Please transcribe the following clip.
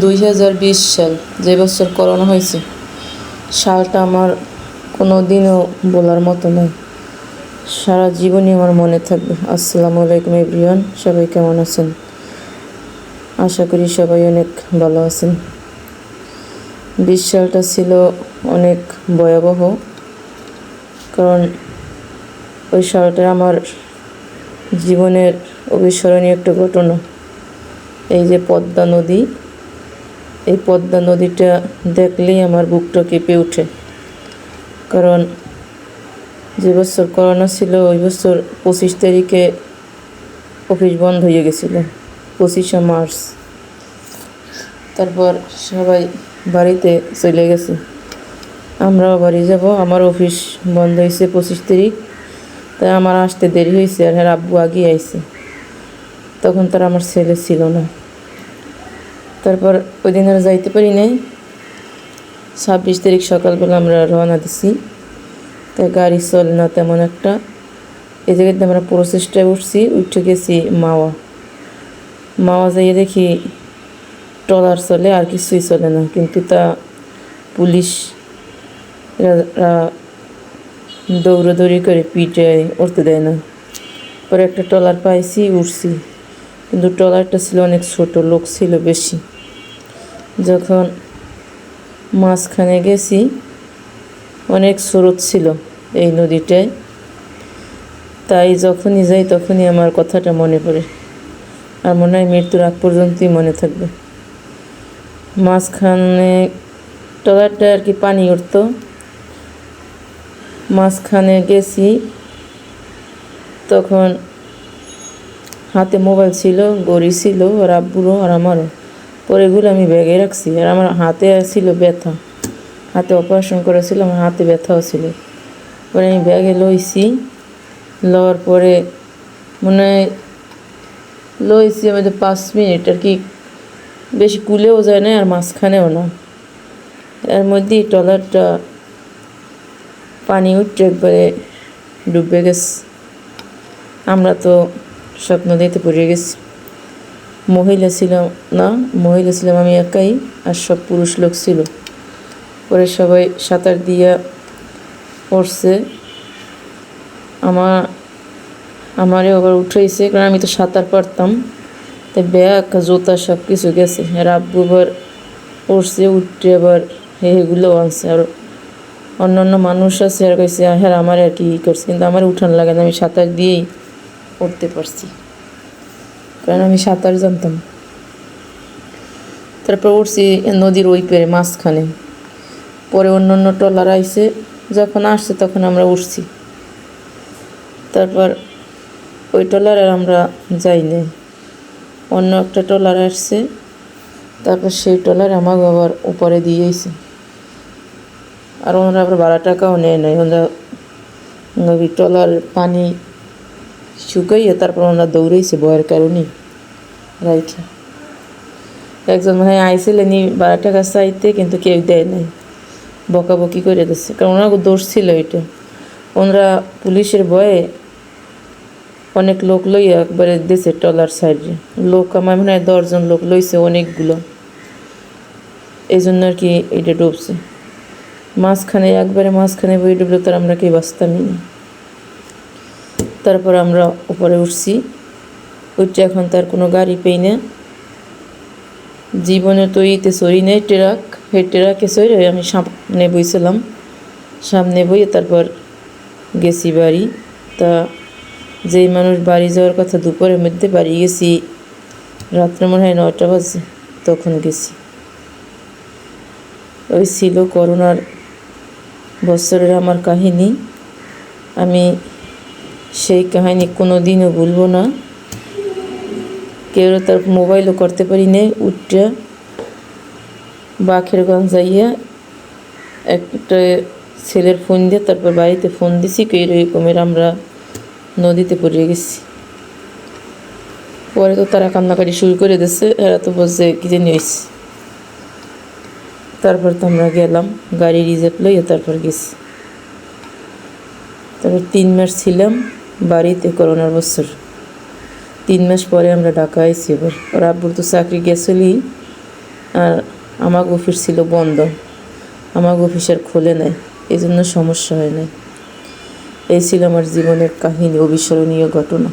দুই হাজার বিশ সাল যে বছর করোনা হয়েছে, সালটা আমার কোনো দিনও বলার মতো নয় সারা জীবনই আমার মনে থাকবে। আসসালামু আলাইকুম এভরিওয়ান, সবাই কেমন আছেন? আশা করি সবাই অনেক ভালো আছেন। বিশ সালটা ছিল অনেক ভয়াবহ, কারণ ওই সালটা আমার জীবনের অবিস্মরণীয় একটা ঘটনা। এই যে পদ্মা নদী এই পদ্মা নদীটা দেখলেই আমার বুকটা কেঁপে ওঠে। কারণ যে বছর করোনা ছিল, ওই বছর পঁচিশ তারিখে অফিস বন্ধ হয়ে গেছিল, পঁচিশে মার্চ। তারপর সবাই বাড়িতে চলে গেছে। আমরাও বাড়ি যাব, আমার অফিস বন্ধ হয়েছে পঁচিশ তারিখ। তাই আমার আসতে দেরি হয়েছে আর হ্যাঁ আব্বু আগে আইছে। তখন তার আমার ছেলে ছিল না। তারপর ওই দিন আর যাইতে পারি নাই। ছাব্বিশ তারিখ সকালবেলা আমরা রওনা দিছি। তাই গাড়ি চলে না তেমন একটা। এই জায়গাতে আমরা প্রসেসটায় উঠছি, উঠে গেছি মাওয়া। মাওয়া যাইয়ে দেখি ট্রলার চলে, আর কিছুই চলে না। কিন্তু তা পুলিশ দৌড়াদৌড়ি করে পিঠে উঠতে দেয় না। পরে একটা ট্রলার পাইছি উঠছি কিন্তু ট্রলারটা ছিল অনেক ছোট, লোক ছিল বেশি। যখন মাঝখানে গেছি, অনেক স্রোত ছিল এই নদীটায়। তাই যখনই যাই তখনই আমার কথাটা মনে পড়ে আর মনে হয় মৃত্যুর আগ পর্যন্তই মনে থাকবে। মাঝখানে ট্রলারটা আর কি পানি উঠতো। মাঝখানে গেছি, তখন হাতে মোবাইল ছিল, গড়ি ছিল, আর আব্বুরও আর আমারও। পরে এগুলো আমি ব্যাগে রাখছি। আর আমার হাতে ছিল ব্যথা। হাতে অপারেশন করেছিল, আমার হাতে ব্যথাও ছিল। পরে আমি ব্যাগে লইছি। লওয়ার পরে মনে হয় লইছি আমাদের পাঁচ মিনিট, আর কি বেশি কুলেও যায় না, আর মাঝখানেও না। এর মধ্যেই ট্রলারটা পানি উঠে একবারে ডুবে গেছে। আমরা তো স্বপ্ন দিতে পড়ে গেছি। মহিলা ছিলাম না, মহিলা ছিলাম আমি একাই আর সব পুরুষ লোক ছিল। পরে সবাই সাঁতার দিয়া পড়ছে। আমার আমারে আবার উঠাইছে, কারণ আমি তো সাঁতার পারতাম। তাই ব্যাগ, জুতা সব কিছু গেছে। আর আব্বু আবার পড়ছে, উঠে আবার এগুলো আনছে। আর অন্য অন্য মানুষ আছে আর কইছে হ্যাঁ আমার আর কি করছে। কিন্তু আমার উঠান লাগে না, আমি সাঁতার দিয়েই পড়তে পারছি। কারণ আমি সাঁতার জানতাম। তারপর উঠছি নদীর ওই পেরে মাঝখানে। পরে অন্য অন্য ট্রলার আইসে যখন আসছে তখন আমরা উঠছি। তারপর ওই ট্রলার আমরা যাই নাই। অন্য একটা ট্রলার আসছে, তারপর সেই ট্রলার আমাকে আবার উপরে দিয়েছে আর ওনারা আবার বারো টাকাও নেয় নাই। ওনারা ট্রলার পানি শুকাইয়ে তারপর ওনারা দৌড়াইছে বয়ের কারণে রাইখা। একজন মানে আইসিলেনি বারো টাকা চাইতে কিন্তু কেউ দেয় নাই। বকাবকি করে দিচ্ছে কারণ ওনার দোষ ছিল এটা। ওনারা পুলিশের ভয়ে অনেক লোক লইয়া একবারে দিছে ট্রলার সাইডে। লোক আমার মনে হয় দশজন লোক লইছে, অনেকগুলো। এই জন্য আর কি এটা ডুবছে। মাঝখানে, একবারে মাঝখানে বই ডুবলে তার আমরা কেউ বাঁচতামই না। তারপর আমরা উপরে উঠছি। উঠছে এখন তার কোনো গাড়ি পেই না। জীবনে তো ইতে সরি নেই, ট্রাক সেই ট্রাকে সরি আমি সামনে বইছিলাম। সামনে বইয়ে তারপর গেছি বাড়ি। তা যেই মানুষ বাড়ি যাওয়ার কথা দুপুরের মধ্যে বাড়ি গেছি, রাত্রে মনে হয় নটা বাজে, তখন গেছি। ওই ছিল করোনার বছরের আমার কাহিনী। আমি সেই কাহিনী কোনো দিনও ভুলবো না। কেউ তার মোবাইলও করতে পারি নাই উঠটা বাখেরগঞ্জ যাইয়া একটা ছেলের ফোন দিয়ে তারপর বাড়িতে ফোন দিছি কে এরকমের আমরা নদীতে পড়ে গেছি। পরে তো তারা কান্নাকাটি শুরু করে দিচ্ছে এরা তো বলছে, কি জানি হয়েছে তারপর তো আমরা গেলাম, গাড়ি রিজার্ভ লইয়া তারপর গেছি। তারপর তিন মাস ছিলাম বাড়িতে করোনার বছর। তিন মাস পরে আমরা ঢাকা আইসি এবার। ওর আব্বুর তো চাকরি গেছিলি আর আমার অফিস ছিল বন্ধ। আমার অফিস আর খোলে নাই। এই জন্য সমস্যা হয় নাই। এই ছিল আমার জীবনের কাহিনী, অবিস্মরণীয় ঘটনা।